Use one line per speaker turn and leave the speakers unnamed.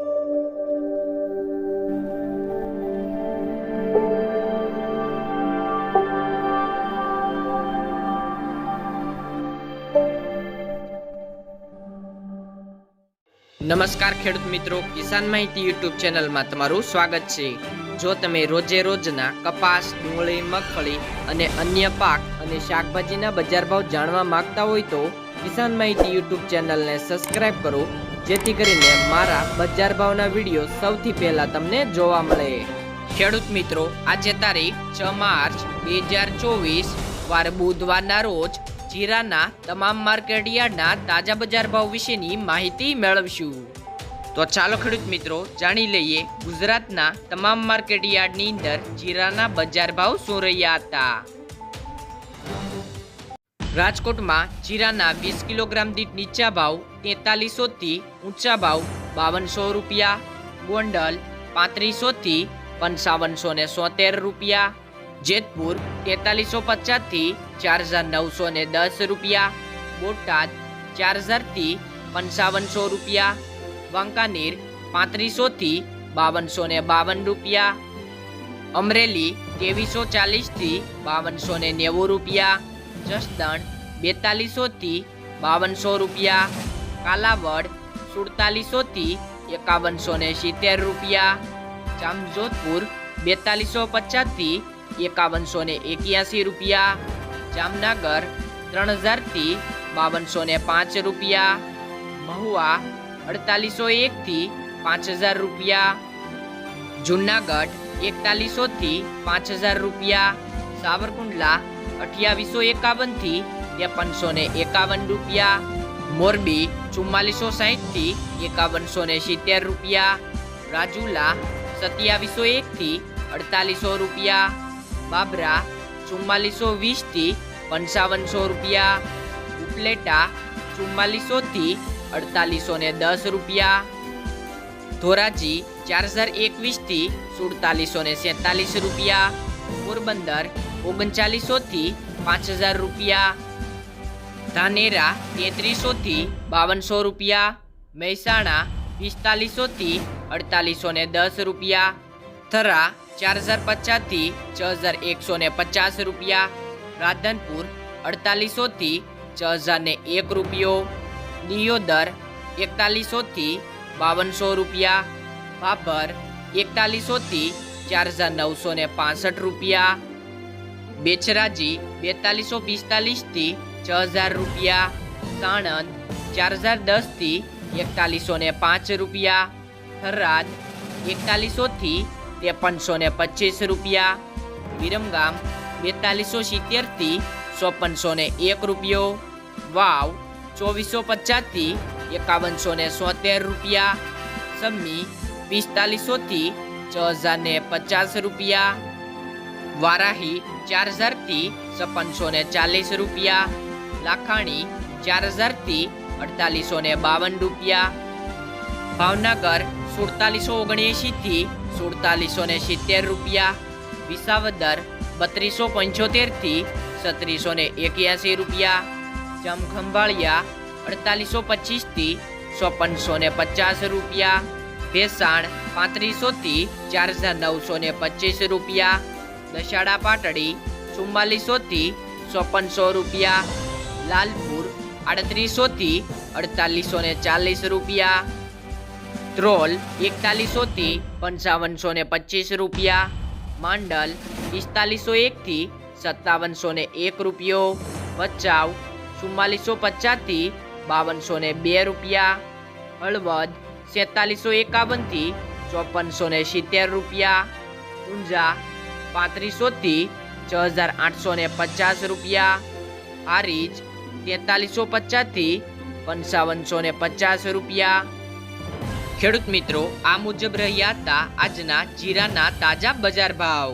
નમસ્કાર ખેડૂત મિત્રો, કિસાન માહિતી યુટ્યુબ ચેનલમાં તમારું સ્વાગત છે. જો તમે રોજે રોજના કપાસ, ડુંગળી, મગફળી અને અન્ય પાક અને શાકભાજીના બજાર ભાવ જાણવા માંગતા હોય તો કિસાન માહિતી યુટ્યુબ ચેનલને સબસ્ક્રાઇબ કરો, જેથી કરીને મારા બજાર ભાવના વીડિયો સૌથી પહેલા તમને જોવા મળે. ખેડૂત મિત્રો, આજે તારીખ છ માર્ચ બે હજાર ચોવીસ, વાર બુધવારના રોજ જીરાના તમામ માર્કેટ યાર્ડના તાજા બજાર ભાવ વિશેની માહિતી મેળવશું. તો ચાલો ખેડૂત મિત્રો, જાણી લઈએ ગુજરાતના તમામ માર્કેટ યાર્ડની અંદર જીરાના બજાર ભાવ શું રહ્યા હતા. રાજકોટમાં જીરાના વીસ કિલોગ્રામ દીઠ નીચા ભાવ તેતાલીસો થી ઊંચા ભાવ બાવનસો રૂપિયા, ગોંડલ પાંત્રીસો થી પંચાવનસો ને સોતેર રૂપિયા, જેતપુર તેતાલીસો પચાસથી ચાર હજાર નવસો ને દસ રૂપિયા, બોટાદ ચાર હજારથી પંચાવનસો રૂપિયા, વાંકાનેર પાંત્રીસો થી બાવનસો ને બાવન રૂપિયા, અમરેલી ત્રેવીસો ચાલીસથી બાવનસો ને નેવું રૂપિયા જસદણ બેતાલીસોથી બાવનસો રૂપિયા. કાલાવડ, સુડતાલીસોથી એકાવનસો ને સિત્તેર રૂપિયા. જામજોધપુર, બેતાલીસો પચાસથી એકાવનસો ને એક્યાસી રૂપિયા. જામનગર ત્રણ હજારથી બાવનસો ને પાંચ રૂપિયા. મહુવા, અડતાલીસો એકથી પાંચ હજાર રૂપિયા. જુનાગઢ, એકતાલીસોથી પાંચ હજાર રૂપિયા. સાવરકુંડલા અઠ્યાવીસો એકાવનથી ત્રેપનસો ને એકાવન રૂપિયા, મોરબી ચુમ્માલીસો સાહીઠથી એકાવનસો ને સિત્તેર રૂપિયા, રાજુલા સત્યાવીસો એકથી અડતાલીસો રૂપિયા, બાબરા ચુમ્માલીસો વીસથી પંચાવનસો રૂપિયા, ઉપલેટા ચુમ્માલીસોથી અડતાલીસો ને દસ રૂપિયા, ધોરાજી ચાર હજાર એકવીસથી સુડતાલીસો ને રૂપિયા, પોરબંદર ઓગણચાલીસોથી પાંચ હજાર રૂપિયા. ધાનેરા તેત્રીસોથી બાવનસો રૂપિયા. મહેસાણા પિસ્તાલીસોથી અડતાલીસો ને દસ રૂપિયા. થરા ચાર હજાર પચાસથી છ હજાર એકસો ને પચાસ રૂપિયા. રાધનપુર અડતાલીસોથી છ હજાર ને એક રૂપિયો. દિયોદર એકતાલીસોથી બાવનસો રૂપિયા. બાબર એકતાલીસોથી ચાર હજાર નવસો ને પાસઠ રૂપિયા. બેચરાજી બેતાલીસો પિસ્તાલીસથી છ હજાર રૂપિયા, સાણંદ ચાર હજાર દસથી એકતાલીસો ને પાંચ રૂપિયા, થરાદ એકતાલીસોથી ત્રેપનસો ને પચીસ રૂપિયા, વિરમગામ બેતાલીસો સિત્તેરથી ચોપનસો ને એક રૂપિયો, વાવ ચોવીસો પચાસથી એકાવનસો ને સોતેર રૂપિયા સમ્મી પિસ્તાલીસોથી છ હજાર ને પચાસ રૂપિયા વારાહી ચાર હજારથી છપ્પનસો ને ચાલીસ રૂપિયા. લાખાણી ચાર હજારથી અડતાલીસો ને બાવન રૂપિયા. ભાવનગર સુડતાલીસો ઓગણએંશીથી સુડતાલીસો ને સિત્તેર રૂપિયા. વિસાવદર બત્રીસો પંચોતેરથી સત્રીસો ને એક્યાસી રૂપિયા. જમખંભાળિયા અડતાલીસો પચીસથી ચોપનસો ને પચાસ રૂપિયા. ભેસાણ પાંત્રીસોથી ચાર હજાર નવસો ને પચીસ રૂપિયા. દશાડા પાટડી ચુમ્માલીસોથી ચોપનસો રૂપિયા. લાલપુર આડત્રીસોથી અડતાલીસો ને ચાલીસ રૂપિયા. ત્રોલ એકતાલીસોથી પંચાવનસો ને પચીસ રૂપિયા. માંડલ, પિસ્તાલીસો એકથી સત્તાવનસો ને એક રૂપિયો. ભચાઉ, ચુમ્માલીસો પચાસથી બાવનસો ને બે રૂપિયા. હળવદ, સેતાલીસો એકાવનથી ચોપનસો ને સિત્તેર રૂપિયા. ઊંઝા પાંત્રીસોથી છ હજાર આઠસો ને પચાસ રૂપિયા. હારીજ તેતાલીસો પચાસથી પંચાવનસો ને પચાસ રૂપિયા. ખેડૂત મિત્રો, આ મુજબ રહ્યા હતા આજના જીરાના તાજા બજાર ભાવ.